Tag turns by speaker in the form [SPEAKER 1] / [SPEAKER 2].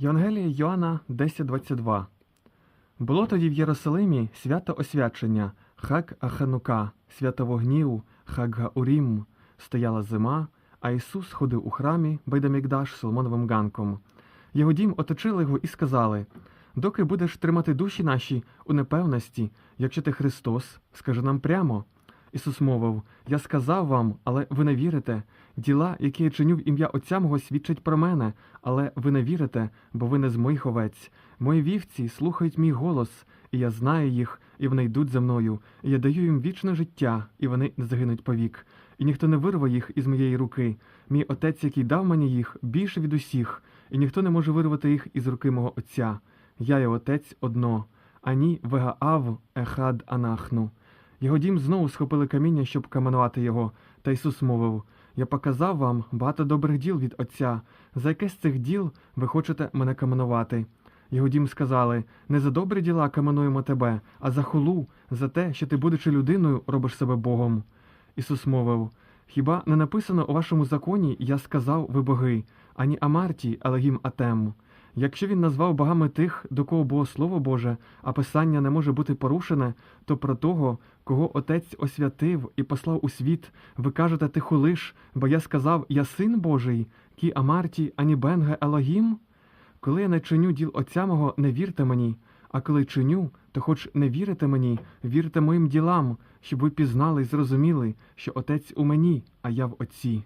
[SPEAKER 1] Євангелія Йоанна 10.22 Було тоді в Єрусалимі свято освячення, хак Аханука, свято вогнів, хак Гаурім. Стояла зима, а Ісус ходив у храмі Байдамікдаш Соломоновим ганком. Його дім оточили його і сказали: Доки будеш тримати душі наші у непевності, якщо ти Христос, скажи нам прямо. Ісус мовив: Я сказав вам, але ви не вірите. Діла, які я чиню в ім'я Отця мого, свідчать про мене, але ви не вірите, бо ви не з моїх овець. Мої вівці слухають мій голос, і я знаю їх, і вони йдуть за мною. І я даю їм вічне життя, і вони не загинуть повік. І ніхто не вирве їх із моєї руки. Мій отець, який дав мені їх, більше від усіх, і ніхто не може вирвати їх із руки мого Отця. Я і отець одно, ані вегаав ехад анахну. Його дім знову схопили каміння, щоб каменувати його, та Ісус мовив: Я показав вам багато добрих діл від Отця. За яке з цих діл ви хочете мене каменувати? Його дім сказали: Не за добрі діла каменуємо тебе, а за хулу, за те, що ти, будучи людиною, робиш себе Богом. Ісус мовив: Хіба не написано у вашому законі, я сказав, ви боги, ані Амарті, але гім Атем. Якщо він назвав богами тих, до кого було Слово Боже, а Писання не може бути порушене, то про того, кого Отець освятив і послав у світ, ви кажете ти хулиш, бо я сказав, я син Божий, кі Амарті, ані Бенге Елогім? Коли я не чиню діл Отця мого, не вірте мені, а коли чиню, то хоч не вірите мені, вірте моїм ділам, щоб ви пізнали і зрозуміли, що Отець у мені, а я в Отці.